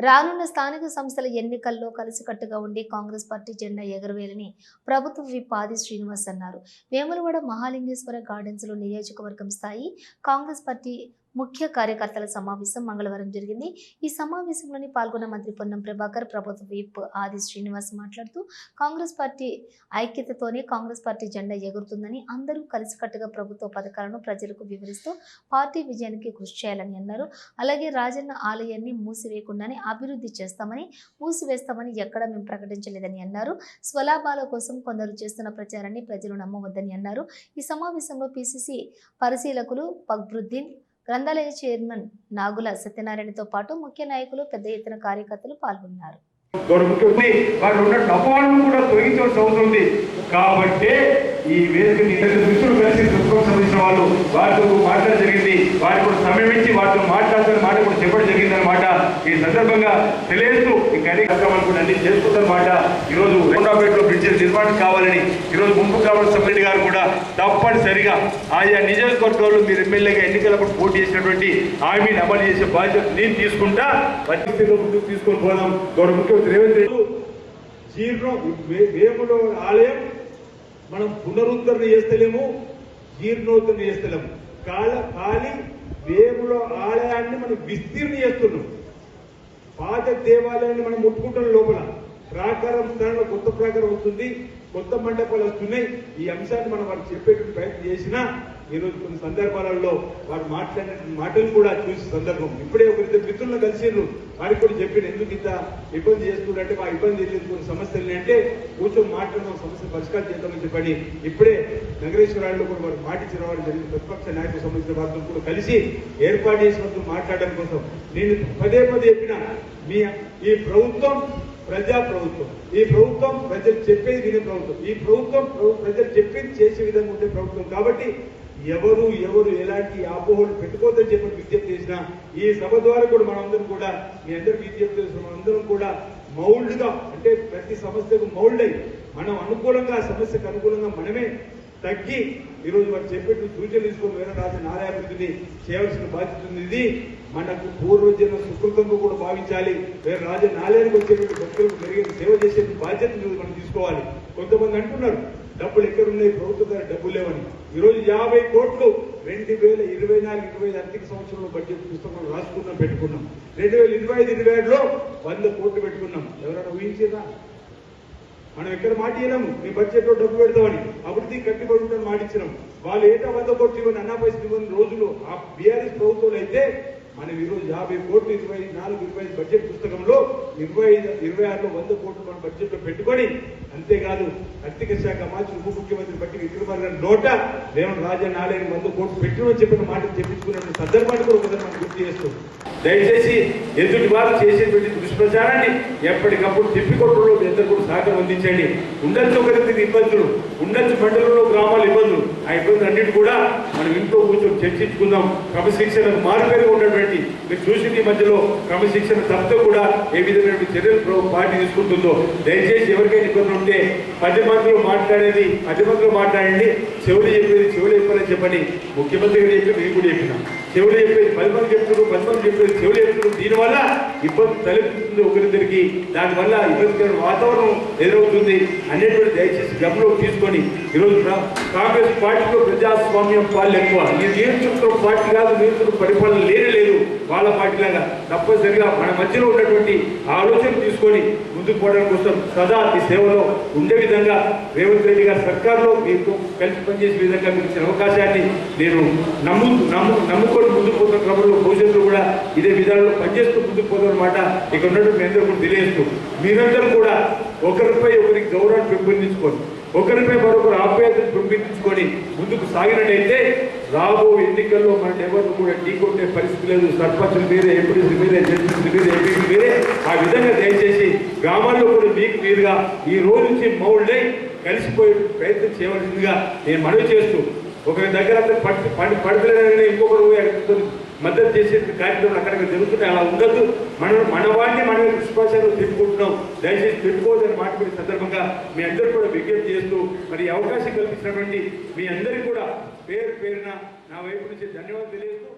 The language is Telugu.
రానున్న స్థానిక సంస్థల ఎన్నికల్లో కలిసికట్టుగా ఉండి కాంగ్రెస్ పార్టీ జెండా ఎగరవేయాలని ప్రభుత్వ విప్ ఆది శ్రీనివాస్ అన్నారు. వేములవాడ మహాలింగేశ్వర గార్డెన్స్లో నియోజకవర్గం స్థాయి కాంగ్రెస్ పార్టీ ముఖ్య కార్యకర్తల సమావేశం మంగళవారం జరిగింది. ఈ సమావేశంలోని పాల్గొన్న మంత్రి పొన్నం ప్రభాకర్ ప్రభుత్వ విప్ ఆది శ్రీనివాస్ మాట్లాడుతూ కాంగ్రెస్ పార్టీ ఐక్యతతోనే కాంగ్రెస్ పార్టీ జెండా ఎగురుతుందని అందరూ కలిసికట్టుగా ప్రభుత్వ పథకాలను ప్రజలకు వివరిస్తూ పార్టీ విజయానికి కృషి చేయాలని అన్నారు. అలాగే రాజన్న ఆలయాన్ని మూసివేయకుండానే అభివృద్ధి చేస్తామని మూసివేస్తామని ఎక్కడ మేము ప్రకటించలేదని అన్నారు. స్వలాభాల కోసం కొందరు చేస్తున్న ప్రచారాన్ని ప్రజలు నమ్మవద్దని అన్నారు. ఈ సమావేశంలో పిసిసి పరిశీలకులు ఫక్రుద్దీన్ గ్రంథాలయ చైర్మన్ నాగుల సత్యనారాయణతో పాటు ముఖ్య నాయకులు పెద్ద ఎత్తున కార్యకర్తలు పాల్గొన్నారు. కాబట్టి ఈ వేదిక మిత్రులు కలిసి సంబంధించిన వాళ్ళు వారితో జరిగింది వారికి కూడా సమయం ఇచ్చి వారితో మాట్లాడుతున్న మాట కూడా చెప్పడం జరిగింది అనమాట ఈ సందర్భంగా తెలియజేస్తూ ఈ కార్యక్రమాలు కూడా అన్ని చేసుకుందన్నమాట ఈరోజు రెండాపేటలో బ్రిడ్జ్ నిర్మాణం కావాలని ఈరోజు ముంపు కావాల్సిన సభ్యుడి గారు కూడా తప్పనిసరిగా ఆయా నియోజకవర్గాల్లో మీరు ఎమ్మెల్యేగా ఎన్నికలప్పుడు పోటీ చేసినటువంటి హామీని అమలు చేసే బాధ్యత నేను తీసుకుంటా. పరిస్థితిలో ముందుకు తీసుకొని పోదాం. గౌరవ ముఖ్యమంత్రి రేవంత్ రెడ్డి జీర్ణం వేములో ఆలయం మనం పునరుద్ధరణ చేస్తలేము జీర్ణోద్ధరణ చేస్తలేము. కాల కాలి వేములో ఆలయాన్ని మనం విస్తీర్ణ చేస్తున్నాం. పాత దేవాలయాన్ని మనం ముట్టుకుంటున్న లోపల ప్రాకారం స్థానంలో కొత్త ప్రాకారం వస్తుంది కొత్త మండపాలు వస్తున్నాయి. ఈ అంశాన్ని మనం వారికి చెప్పేటువంటి ప్రయత్నం చేసినా ఈరోజు కొన్ని సందర్భాలలో వారు మాట్లాడిన మాటలు కూడా చూసి సందర్భం. ఇప్పుడే ఒకరిద్దరు మిత్రులను కలిసిండ్రు వారికి కూడా చెప్పిన ఎందుకు ఇంత ఇబ్బంది చేస్తుందంటే మా ఇబ్బంది తెలియదు కొన్ని సమస్యలు అంటే కూర్చొని మాట్లాడడం సమస్య పరిష్కారం చేద్దామని చెప్పని ఇప్పుడే నగరేశ్వరాల్లో కూడా వారు మాటించిన వారు జరిగిన ప్రతిపక్ష నాయకులకు సంబంధించిన వారితో కూడా కలిసి ఏర్పాటు చేసినందుకు మాట్లాడడం కోసం నేను పదే పదే చెప్పిన మీ ఈ ప్రభుత్వం ప్రజా ప్రభుత్వం ఈ ప్రభుత్వం ప్రజలు చెప్పేది వినే ప్రభుత్వం. ఈ ప్రభుత్వం ప్రజలు చెప్పేది చేసే విధంగా ఉండే ప్రభుత్వం. కాబట్టి ఎవరు ఎవరు ఎలాంటి అపోహలు పెట్టుకోవద్దని చెప్పి విజ్ఞప్తి చేసిన ఈ సభ ద్వారా కూడా మనందరం కూడా మీ అందరికి విజ్ఞప్తి చేసిన మనందరం కూడా మౌల్డ్గా అంటే ప్రతి సమస్యకు మౌల్డ్ అయి మనం అనుకూలంగా ఆ సమస్యకు అనుకూలంగా మనమే తగ్గి ఈరోజు వారు చెప్పేట్టు సూచనలు తీసుకొని వేరే రాసిన ఆలయాభివృద్ధిని చేయవలసిన బాధ్యత ఉంది. ఇది మనకు పూర్వజన్మ సుకృతంగా కూడా భావించాలి. వేరే రాజ నాలయానికి వచ్చేటువంటి భక్తులకు మెరుగైన సేవ చేసే బాధ్యత మనం తీసుకోవాలి. కొంతమంది అంటున్నారు డబ్బులు ఎక్కడున్నాయి? ప్రభుత్వం దగ్గర డబ్బులు లేవని. ఈరోజు యాభై కోట్లు రెండు వేల ఇరవై నాలుగు ఇరవై ఐదు ఆర్థిక సంవత్సరంలో బడ్జెట్ పుస్తకం రాసుకున్నాం పెట్టుకున్నాం. రెండు వేల ఇరవై ఐదు ఇరవై ఏడులో వంద కోట్లు పెట్టుకున్నాం. ఎవరైనా ఊహించేదా? మనం ఎక్కడ మాట ఇవ్వలేము మీ బడ్జెట్లో డబ్బు పెడతామని. అభివృద్ధి కట్టుబడి ఉంటామని మాట ఇచ్చినాం. వాళ్ళు ఏటా వంద కోట్లు ఇవ్వని అన్నా పైసలు ఇవ్వని రోజులు ఆ బీఆర్ఎస్ ప్రభుత్వంలో అయితే మనం ఈరోజు యాభై కోట్లు ఇరవై నాలుగు ఇరవై ఐదు బడ్జెట్ పుస్తకంలో ఇరవై ఐదు ఇరవై ఆరులో వంద కోట్లు మన బడ్జెట్లో పెట్టుకొని అంతేకాదు ఆర్థిక శాఖ మాజీ ఉప ముఖ్యమంత్రి బట్టి విక్రమార్ గారి నోట రేవంత్ రాజా నాలుగు వంద కోట్లు పెట్టినని చెప్పిన మాట చెప్పించుకున్న సందర్భాన్ని కూడా ఒకసారి మనం గుర్తు చేస్తూ దయచేసి ఎదుటి వారు చేసేటువంటి దుష్ప్రచారాన్ని ఎప్పటికప్పుడు తిప్పికొట్టడంలో మీ అందరూ కూడా సహకారం అందించండి? ఉండొచ్చు ఒకరికి ఇబ్బందులు ఉండొచ్చు మండలంలో గ్రామాల ఇబ్బందులు. ఆ ఇబ్బందులు అన్నిటి కూడా మనం ఇంట్లో కూర్చొని చర్చించుకుందాం. క్రమశిక్షణకు మారుపేరుగా ఉన్నటువంటి మీరు చూసింది మధ్యలో క్రమశిక్షణ తప్పితే కూడా ఏ విధమైన చర్యలు పార్టీ తీసుకుంటుందో. దయచేసి ఎవరికైనా ఇబ్బందులు ఉంటే పది మందిలో మాట్లాడేది పది మందిలో మాట్లాడండి. చెవులు చెప్పేది చెవులు చెప్పాలని చెప్పని ముఖ్యమంత్రి గారు చెప్పి మేము కూడా చెప్పినాం. చెవులు చెప్పేది పది మంది చెప్తున్నారు పది మంది చెప్పేది చెవులు చెప్తున్నారు దీనివల్ల ఇబ్బంది తలెత్తుతుంది ఒకరిద్దరికి. దానివల్ల ఇబ్బందికరమైన వాతావరణం ఎదురవుతుంది. అనేటువంటి దయచేసి గమనంలో తీసుకొని ఈరోజు కాంగ్రెస్ పార్టీలో ప్రజాస్వామ్యం పాలు ఎక్కువ. ఈ నియంత్రణ పార్టీ కాదు నియంత్రణ పరిపాలన లేనే లేదు. వాళ్ళ పార్టీ లాగా తప్పనిసరిగా మన మధ్యలో ఉన్నటువంటి ఆలోచన తీసుకొని ముందుకు పోవడం కోసం సదా ఈ సేవలో ఉండే విధంగా రేవంత్ రెడ్డి గారి సర్కార్లో మీకు కలిసి పనిచేసే విధంగా మీకు ఇచ్చిన అవకాశాన్ని నేను నమ్ము నమ్ము నమ్ముకొని ముందుకు క్రమంలో భవిష్యత్తులో కూడా ఇదే విధానంలో పనిచేస్తూ ముందుకు పోతాం అనమాట ఇక్కడ ఉన్నట్టు మీ అందరూ కూడా తెలియజేస్తూ మీరందరూ కూడా ఒకరిపై ఒకరికి గౌరవాన్ని పెంపొందించుకోండి ఒకరిపై మరొకరు ఆప్యాయతను పెంపొందించుకొని ముందుకు సాగినట్టయితే రాబో ఎన్నికల్లో మన ఎవరు కూడా ఢీకొట్టే పరిస్థితి లేదు. సర్పంచులు మీరే ఎంపీసీ మీరే జడ్పీసీ మీరే ఎంపీసీ మీరే. ఆ విధంగా దయచేసి గ్రామాల్లో కూడా మీకు మీరుగా ఈ రోజు నుంచి మౌళ్ళై కలిసిపోయే ప్రయత్నం చేయవలసిందిగా నేను మనవి చేస్తూ ఒకరి దగ్గర అంతా పడి పడతలేదని ఇంకొకరు మద్దతు చేసే కార్యక్రమాలు అక్కడ జరుగుతున్నాయి అలా ఉండదు. మన మన వాడిని మనం విశ్వాసాలు తిప్పుకుంటున్నాం. దయచేసి పెట్టుకోవద్దని మాట సందర్భంగా మీ అందరూ కూడా విజ్ఞప్తి చేస్తూ మరి అవకాశం కల్పించినటువంటి మీ అందరికీ కూడా పేరు పేరున నా వైపు నుంచి ధన్యవాదాలు తెలియజేస్తూ